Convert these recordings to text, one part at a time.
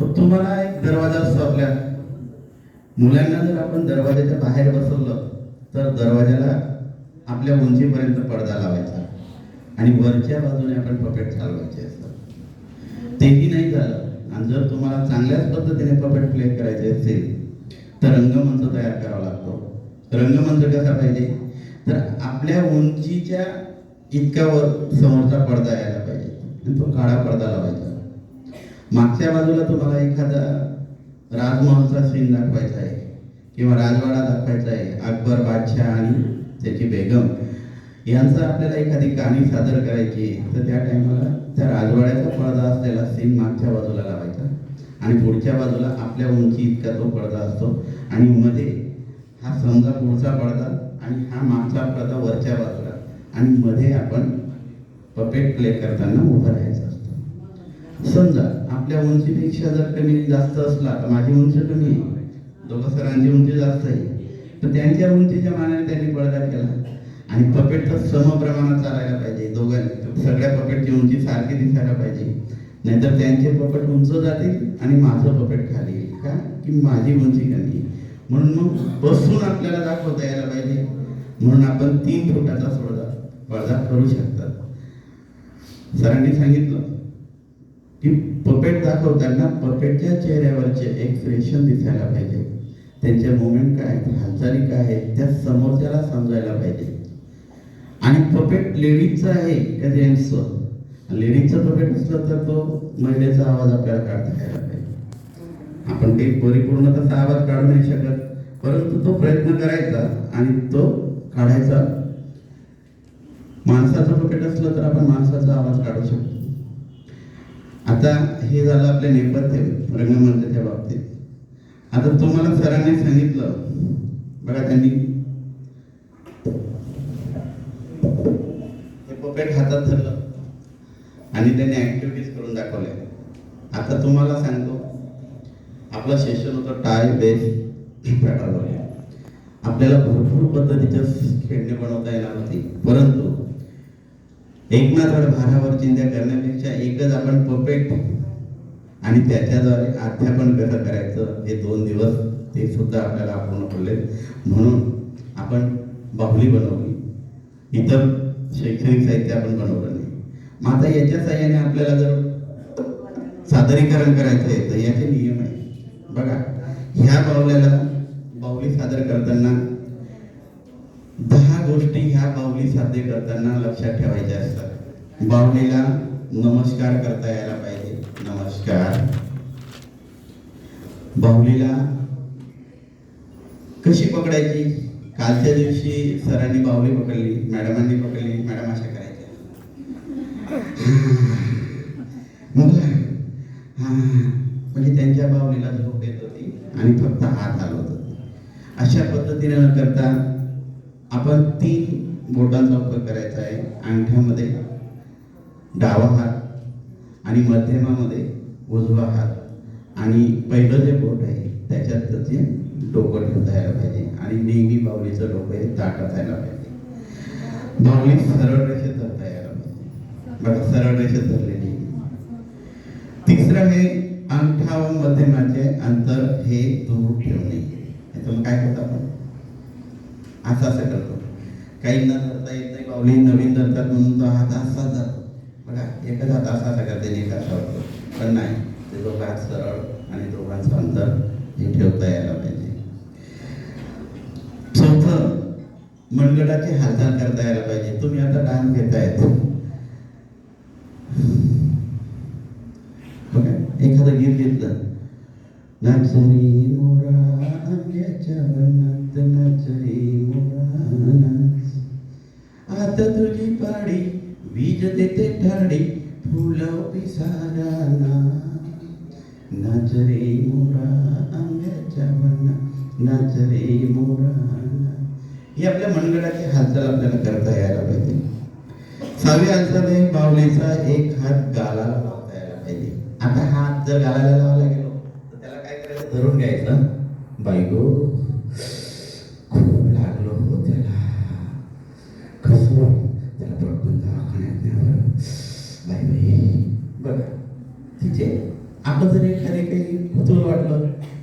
मग तुम्हाला एक दरवाजा असतो आपल्या मुलांना जर आपण दरवाजाच्या बाहेर बसवलं तर दरवाजाला आपल्या उंचीपर्यंत पडदा लावायचा आणि वरच्या बाजूने आपण पपेट चालवायचे असतात. तेही नाही झालं. आणि जर तुम्हाला चांगल्याच पद्धतीने पपेट प्ले करायचे असेल तर रंगमंच तयार करावा लागतो. रंगमंच कसा पाहिजे? तर आपल्या उंचीच्या इतक्यावर समोरचा पडदा यायला पाहिजे. आणि तो काळा पडदा लावायचा. मागच्या बाजूला तुम्हाला एखादा राजमहलचा सीन दाखवायचा आहे किंवा राजवाडा दाखवायचा आहे अकबर बादशाह आणि त्याची बेगम यांचं आपल्याला एखादी गाणी सादर करायची तर त्या टायमाला त्या राजवाड्याचा पडदा असलेला सीन मागच्या बाजूला लावायचा. आणि पुढच्या बाजूला आपल्या उंची इतका तो पडदा असतो. आणि मध्ये हा समजा पुढचा पडदा आणि हा मागचा पडदा वरच्या बाजूला. आणि मध्ये आपण पपेट प्ले करताना उभं राहायचं. समजा आपल्या उंचीपेक्षा जर कमी जास्त असला तर माझी उंची कमी आहे. दोघं सरांची उंची जास्त आहे. तर त्यांच्या उंचीच्या मानाने त्यांनी बळदा केला. आणि पपेट तर समप्रमाणात चालायला पाहिजे दोघांनी. सगळ्या पपेटची उंची सारखी दिसायला पाहिजे. नाहीतर त्यांचे पपेट उंच जातील आणि माझं पपेट खाली येईल. का? की माझी उंची कमी म्हणून मग बसून आपल्याला दाखवता यायला पाहिजे. म्हणून आपण तीन फुटाचा सोडा बळदा करू शकतात. सरांनी सांगितलं? की पपेट दाखवताना पपेटच्या चेहऱ्यावरचे एक्सप्रेशन दिसायला पाहिजे. त्यांच्या मुवमेंट काय आहेत, हालचाली काय आहेत त्या समोरच्याला समजायला पाहिजे. आणि पपेट लेडीजचं आहे का जेंट्सचं लेडीजचं पपेट असलं तर तो महिलेचा आवाज आपल्याला काढता यायला पाहिजे. आपण ते परिपूर्ण तसा आवाज काढू नाही शकत परंतु तो प्रयत्न करायचा आणि तो काढायचा. माणसाचं पपेट असलं तर आपण माणसाचा आवाज काढू शकतो. आता हे झालं आपले नेपथ्य रंगमंचाच्या बाबतीत. आता तुम्हाला सरांनी सांगितलं बघा त्यांनी. हे पपेट हातात धरलं. आणि त्यांनी ऍक्टिव्हिटीज करून दाखवल्या आता तुम्हाला सांगतो आपलं सेशन होतं टाय बेस आपल्याला भरपूर पद्धतीच्या खेळणी बनवता येणार होती. परंतु एकनाथड भारावर चिंता करण्यापेक्षा एकच आपण परफेक्ट आणि त्याच्याद्वारे अध्यापन कसं करायचं हे दोन दिवस ते सुद्धा आपल्याला पूर्ण पडले म्हणून आपण बाहुली बनवली. इतर शैक्षणिक साहित्य आपण बनवलं नाही. मग आता याच्या साह्याने आपल्याला जर सादरीकरण करायचं आहे तर याचे नियम आहे बघा ह्या बाहुल्याला बाहुली सादर करताना दहा गोष्टी ह्या बाहुली साध्य करताना लक्षात ठेवायच्या असतात. बाहुलीला नमस्कार करता यायला पाहिजे. नमस्कार. बाहुलीला कशी पकडायची? कालच्या दिवशी सरांनी बाहुली पकडली मॅडमांनी पकडली मॅडम अशा करायच्या. मग हा म्हणजे त्यांच्या बाहुलीला झोप येत होती आणि फक्त हात हलवत होती. अशा पद्धतीने न करता आपण तीन बोटांचा उपयोग करायचा आहे. अंगठ्यामध्ये डावा हात आणि मध्यमामध्ये उजवा हात. आणि पहिलं जे बोट आहे त्याच्यात जे डोकं ठेवता यायला पाहिजे आणि नेहमी बावलीचं डोकं हे ताट असायला पाहिजे. बावली सरळ रेषेत धरता यायला पाहिजे. बघा सरळ रेषेत धरलेली. तिसरं हे अंगठा व मध्यमाचे अंतर हे दूर ठेवणे. याचं काय करतो आपण? असं असं करतो. काहींना धरता येत नाही बावली नवीन धरतात म्हणून तो हात असा जातो. बघा एकच हात असा असा करते आणि एक असा होतो. पण नाही ते दोघं हात सरळ आणि दोघांचं अंतर हे ठेवता यायला पाहिजे. चौथं मनगटाची हालचाल करता यायला पाहिजे. तुम्ही आता डान्स घेतायत. बघा एखादं गीत घेतलं. नाचरी मोरा अंग्याच्या वनात नाचरी मोरा नाच तुझी पाडी वीज देते ठाडी फुलं पिसारा नाच रे मोरा अंगाच्या वनात नाच रे मोरा हे आपल्या मनगटाची हालचाल आपल्याला करता यायला पाहिजे. सहावी हालचाल आहे बावलीचा एक हात गालाला लावता यायला पाहिजे. आता हात जर गालाला लावला गेलो तर त्याला काय करायचं? धरून घ्यायचं. बायको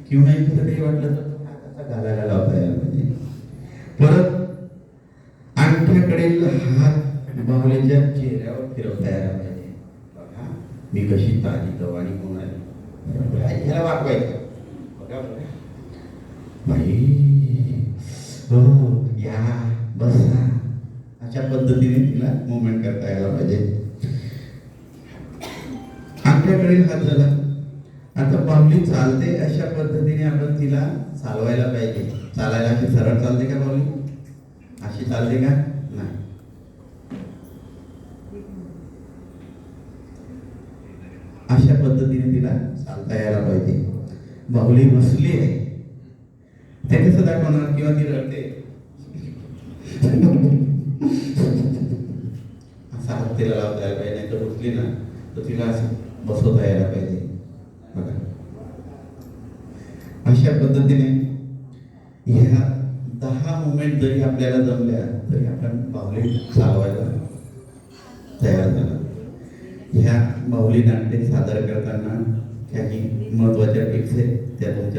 किंवा एखादं काही वाटलं तर तो घालायला लावता यायला पाहिजे म्हणजे? परत अंगठ्याकडील हात बाहुलीच्या चेहऱ्यावर फिरवता यायला पाहिजे. बघा मी कशी ताजी गवारी कोण आली ह्याला वाकवायचं. बघा बघा. बाई हो या बसा. अशा पद्धतीने तिला मुवमेंट करता यायला पाहिजे. आपल्याकडे हात झाला. आता बाहुली चालते अशा पद्धतीने आपण तिला चालवायला पाहिजे. चालायला अशी सरळ चालते का बाहुली अशी चालते का? नाही. अशा पद्धतीने तिला चालता यायला पाहिजे. बाहुली बसली आहे. त्याने सुद्धा दाखवणार किंवा ती रडते. असा हात तिला लावता यायला पाहिजे नाही तर उठली ना तर तिला असं बसवता यायला पाहिजे. बघा. अशा पद्धतीने ह्या दहा मुमेंट जरी आपल्याला जमल्या तरी आपण बाहुली चालवायला तयार झाला. ह्या बाहुली नाट्य सादर करताना काही महत्त्वाच्या टिप्स आहेत त्या तुमच्या